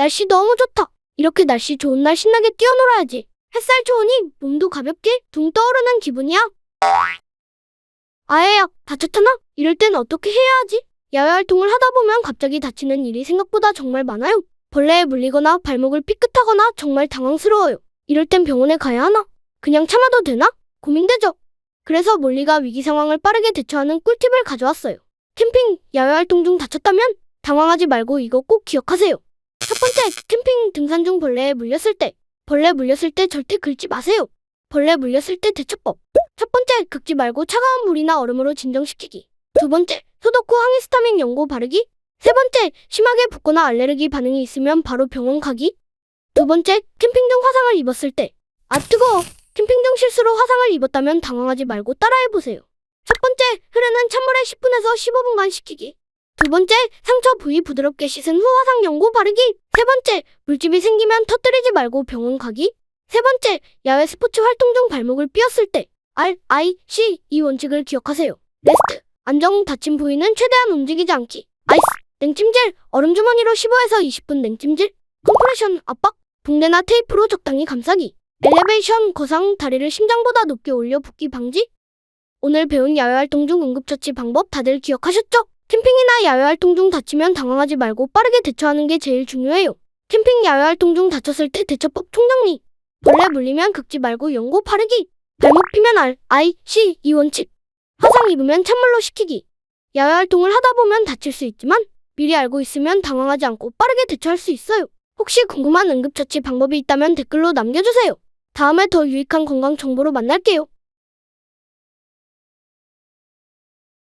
날씨 너무 좋다. 이렇게 날씨 좋은 날 신나게 뛰어놀아야지. 햇살 좋으니 몸도 가볍게 둥 떠오르는 기분이야. 아예야, 다쳤잖아? 이럴 땐 어떻게 해야 하지? 야외 활동을 하다 보면 갑자기 다치는 일이 생각보다 정말 많아요. 벌레에 물리거나 발목을 삐끗하거나 정말 당황스러워요. 이럴 땐 병원에 가야 하나? 그냥 참아도 되나? 고민되죠? 그래서 몰리가 위기 상황을 빠르게 대처하는 꿀팁을 가져왔어요. 캠핑, 야외 활동 중 다쳤다면 당황하지 말고 이거 꼭 기억하세요. 첫 번째, 캠핑 등산 중 벌레에 물렸을 때. 벌레 물렸을 때 절대 긁지 마세요. 벌레 물렸을 때 대처법. 첫 번째, 긁지 말고 차가운 물이나 얼음으로 진정시키기. 두 번째, 소독 후 항히스타민 연고 바르기. 세 번째, 심하게 붓거나 알레르기 반응이 있으면 바로 병원 가기. 두 번째, 캠핑 중 화상을 입었을 때. 아, 뜨거워. 캠핑 중 실수로 화상을 입었다면 당황하지 말고 따라해보세요. 첫 번째, 흐르는 찬물에 10분에서 15분간 식히기. 두 번째, 상처 부위 부드럽게 씻은 후 화상 연고 바르기. 세 번째, 물집이 생기면 터뜨리지 말고 병원 가기. 세 번째, 야외 스포츠 활동 중 발목을 삐었을 때. R, I, C 이 원칙을 기억하세요. 레스트, 안정 다친 부위는 최대한 움직이지 않기. 아이스, 냉찜질, 얼음 주머니로 15에서 20분 냉찜질. 컴프레션, 압박, 붕대나 테이프로 적당히 감싸기. 엘리베이션, 거상, 다리를 심장보다 높게 올려 붓기 방지. 오늘 배운 야외 활동 중 응급처치 방법 다들 기억하셨죠? 캠핑이나 야외 활동 중 다치면 당황하지 말고 빠르게 대처하는 게 제일 중요해요. 캠핑 야외 활동 중 다쳤을 때 대처법 총정리. 벌레 물리면 긁지 말고 연고 바르기. 발목 피면 R, I, C 이 원칙. 화상 입으면 찬물로 식히기. 야외 활동을 하다 보면 다칠 수 있지만 미리 알고 있으면 당황하지 않고 빠르게 대처할 수 있어요. 혹시 궁금한 응급처치 방법이 있다면 댓글로 남겨주세요. 다음에 더 유익한 건강 정보로 만날게요.